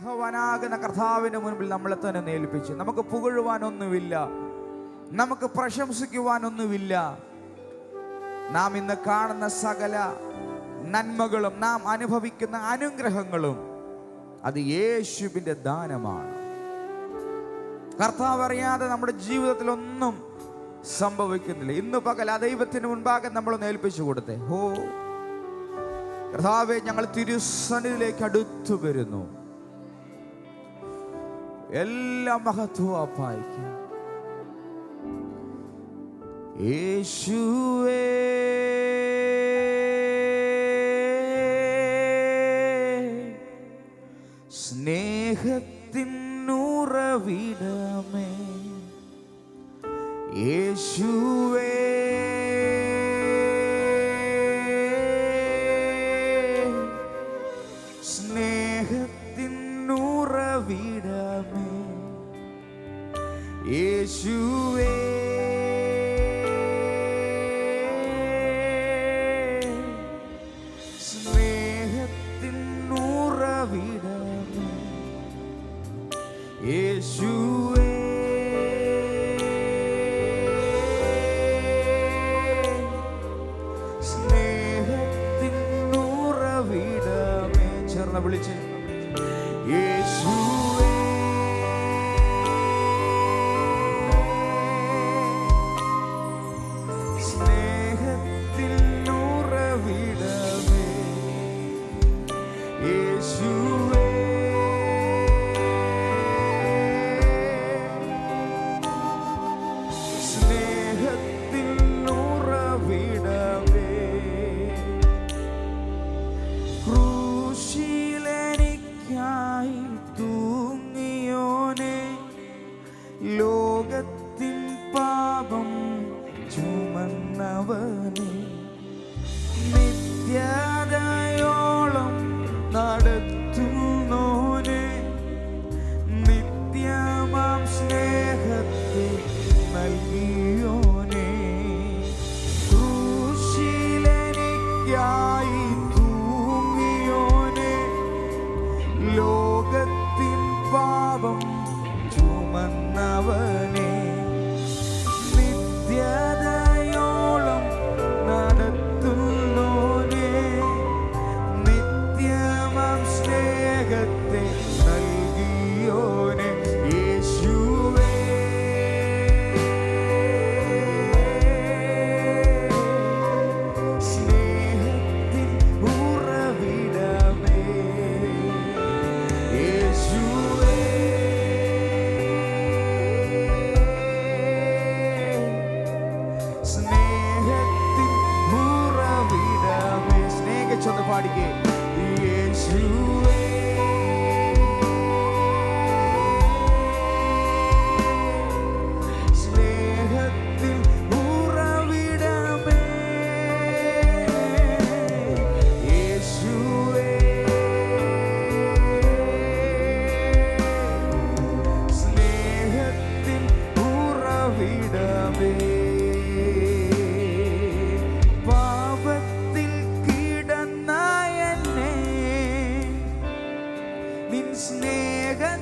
സ്നേഹവാനാകുന്ന കർത്താവിന്റെ മുൻപിൽ നമ്മളെ തന്നെ നേൽപ്പിച്ചു നമുക്ക് പുകഴുവാനൊന്നുമില്ല. നമുക്ക് പ്രശംസിക്കുവാനൊന്നുമില്ല. നാം ഇന്ന് കാണുന്ന സകല നന്മകളും നാം അനുഭവിക്കുന്ന അനുഗ്രഹങ്ങളും അത് യേശുവിന്റെ ദാനമാണ്. കർത്താവ് അറിയാതെ നമ്മുടെ ജീവിതത്തിലൊന്നും സംഭവിക്കുന്നില്ല. ഇന്ന് പകൽ ആ ദൈവത്തിന് മുൻപാകെ നമ്മൾ ഏൽപ്പിച്ചു കൊടുത്തേ. ഹോ. കർത്താവെ ഞങ്ങൾ തിരുസന്നിധിയിലേക്ക് അടുത്തു വരുന്നു എല്ലാ മഹത്വവും അപ്പായിക്കും. യേശുവേ. സ്നേഹത്തിനുറവിടമേ. യേശുവേ. യേശുവേ യേശുവേ നിൻ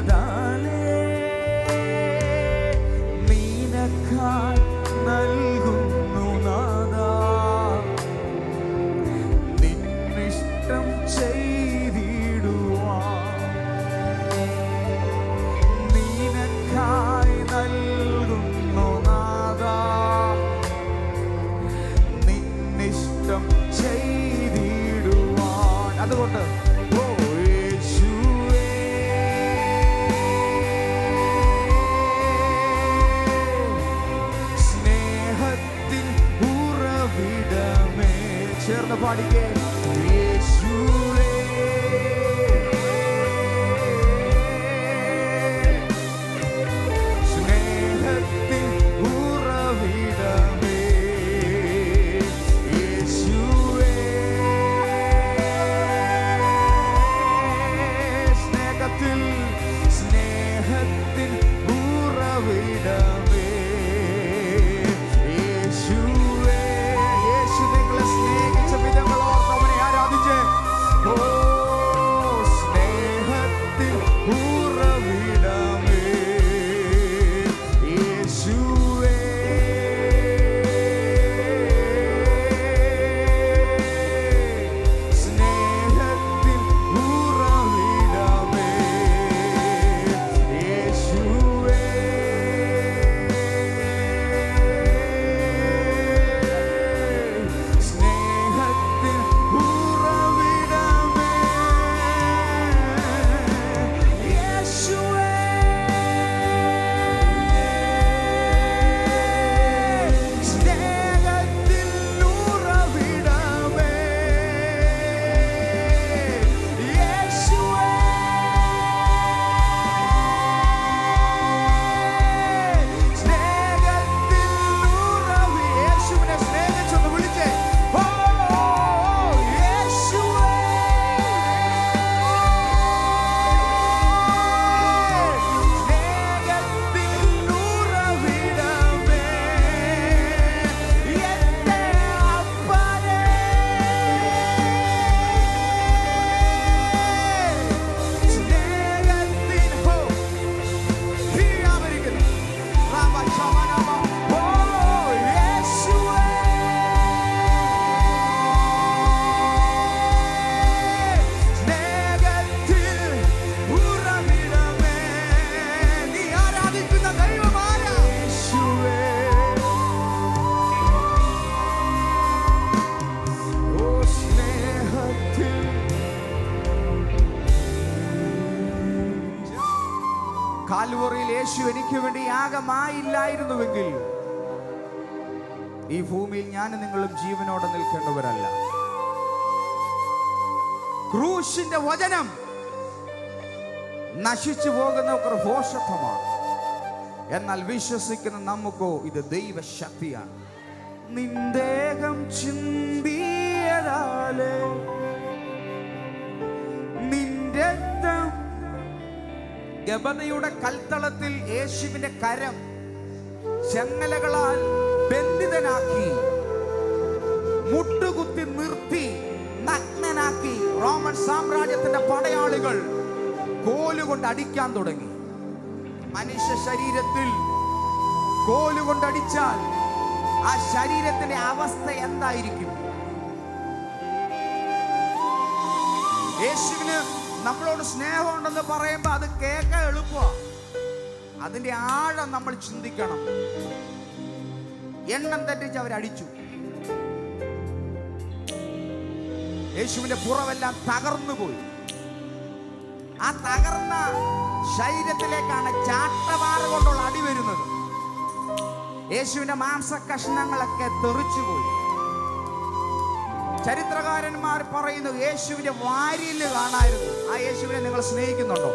നൽകിയതാലേ നീനക്കായി നൽകുന്നു നാദാ നിന്നിഷ്ടം ചെയ്തിടുവാൻ നീനക്കായി നൽകുന്നു നാദാ നിന്നിഷ്ടം ചെയ്തിടുവാൻ. അതുകൊണ്ട് party, yeah. കാൽവറിയിൽ യേശു എനിക്ക് വേണ്ടി യാഗമായില്ലായിരുന്നുവെങ്കിൽ ഈ ഭൂമിയിൽ ഞാൻ നിങ്ങളും ജീവനോടെ നിൽക്കേണ്ടവരല്ല. ക്രൂശിന്റെ വചനം നശിച്ചു പോകുന്ന ഘോഷത്വമാണ് എന്നാൽ വിശ്വസിക്കുന്ന നമുക്കോ ഇത് ദൈവശക്തിയാണ്. നിന്ദേഹം ഗബതയുടെ കൽത്തളത്തിൽ യേശുവിന്റെ കരം ചെങ്ങലകളാൽ ബന്ധിതനാക്കി മുട്ടുകുത്തി നിർത്തി നഗ്നനാക്കി റോമൻ സാമ്രാജ്യത്തിന്റെ പടയാളികൾ കോലുകൊണ്ട് അടിക്കാൻ തുടങ്ങി. മനുഷ്യ ശരീരത്തിൽ കോലുകൊണ്ട് അടിച്ചാൽ ആ ശരീരത്തിന്റെ അവസ്ഥ എന്തായിരിക്കും? യേശുവിന് നമ്മളോട് സ്നേഹമുണ്ടെന്ന് പറയുമ്പോൾ അത് കേൾക്കാൻ എളുപ്പമാണ് അതിന്റെ ആഴം നമ്മൾ ചിന്തിക്കണം. എണ്ണം തെറ്റിച്ച് അവരടിച്ചു യേശുവിന്റെ പുറമെല്ലാം തകർന്നു പോയി. ആ തകർന്ന ശരീരത്തിലേക്കാണ് ചാട്ടവാറ് കൊണ്ടുള്ള അടി വരുന്നത്. യേശുവിന്റെ മാംസ കഷ്ണങ്ങളൊക്കെ തെറിച്ചുപോയി ചരിത്രകാരന്മാർ പറയുന്നു യേശുവിന്റെ വാരിയിൽ കാണായിരുന്നു. ആ യേശുവിനെ നിങ്ങൾ സ്നേഹിക്കുന്നുണ്ടോ?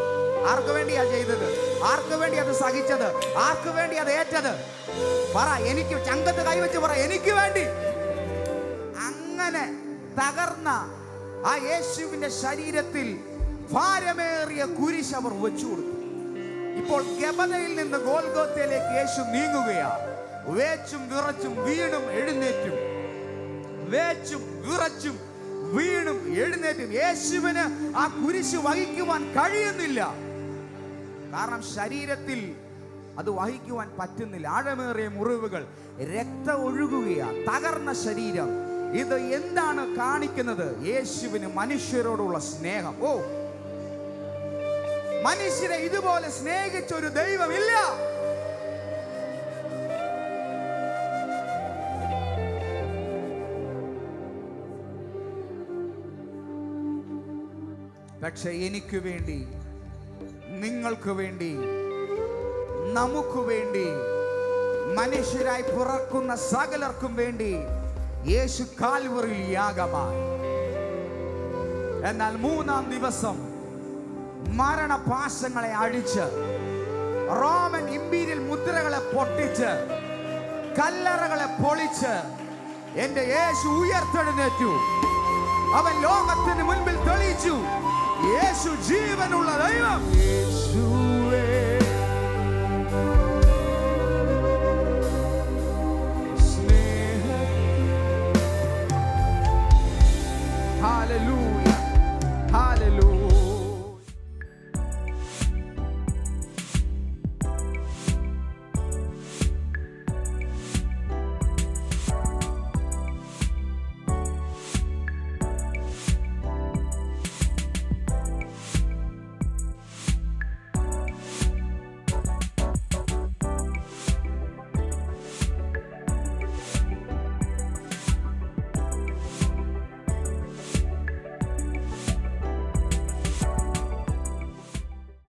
ആർക്ക് വേണ്ടിയാ ചെയ്തത്? ആർക്ക് വേണ്ടി അത് സഹിച്ചത്? ആർക്ക് വേണ്ടി അത് ഏറ്റത്? പറ എനിക്ക് ചങ്കത്ത് കൈവച്ച് പറ എനിക്ക് വേണ്ടി. അങ്ങനെ തകർന്ന ആ യേശുവിന്റെ ശരീരത്തിൽ ഭാരമേറിയ കുരിശ് അവർ വെച്ചു കൊടുത്തു. ഇപ്പോൾ ഗബതയിൽ നിന്ന് ഗോൽഗോത്തയിലേക്ക് യേശു നീങ്ങുകയാണ്. വേച്ചും വിറച്ചും വീണും എഴുന്നേറ്റും. വേച്ചും വിറച്ചും വീണും എഴുന്നേറ്റും യേശുവിന് ആ കുരിശ് വഹിക്കുവാൻ കഴിയുന്നില്ല. കാരണം ശരീരത്തിൽ അത് വഹിക്കുവാൻ പറ്റുന്നില്ല. ആഴമേറിയ മുറിവുകൾ രക്തം ഒഴുകുകയാണ് തകർന്ന ശരീരം. ഇത് എന്താണ് കാണിക്കുന്നത്? യേശുവിന് മനുഷ്യരോടുള്ള സ്നേഹം. ഓ മനുഷ്യരെ ഇതുപോലെ സ്നേഹിച്ച ഒരു ദൈവമില്ല. പക്ഷെ എനിക്ക് വേണ്ടി നിങ്ങൾക്ക് വേണ്ടി നമുക്ക് വേണ്ടി മനുഷ്യരായി പിറക്കുന്ന സകലർക്കും വേണ്ടി യേശു കാൽവറിൽ യാഗമായി. എന്നാൽ മൂന്നാം ദിവസം മരണപാശങ്ങളെ അഴിച്ച് റോമൻ ഇമ്പീരിയൽ മുദ്രകളെ പൊട്ടിച്ച് കല്ലറകളെ പൊളിച്ച് എന്റെ യേശു ഉയർത്തെഴുന്നേറ്റു. അവൻ ലോകത്തിന് മുൻപിൽ തെളിയിച്ചു. യേശു ജീവനുള്ള ദൈവം. യേശു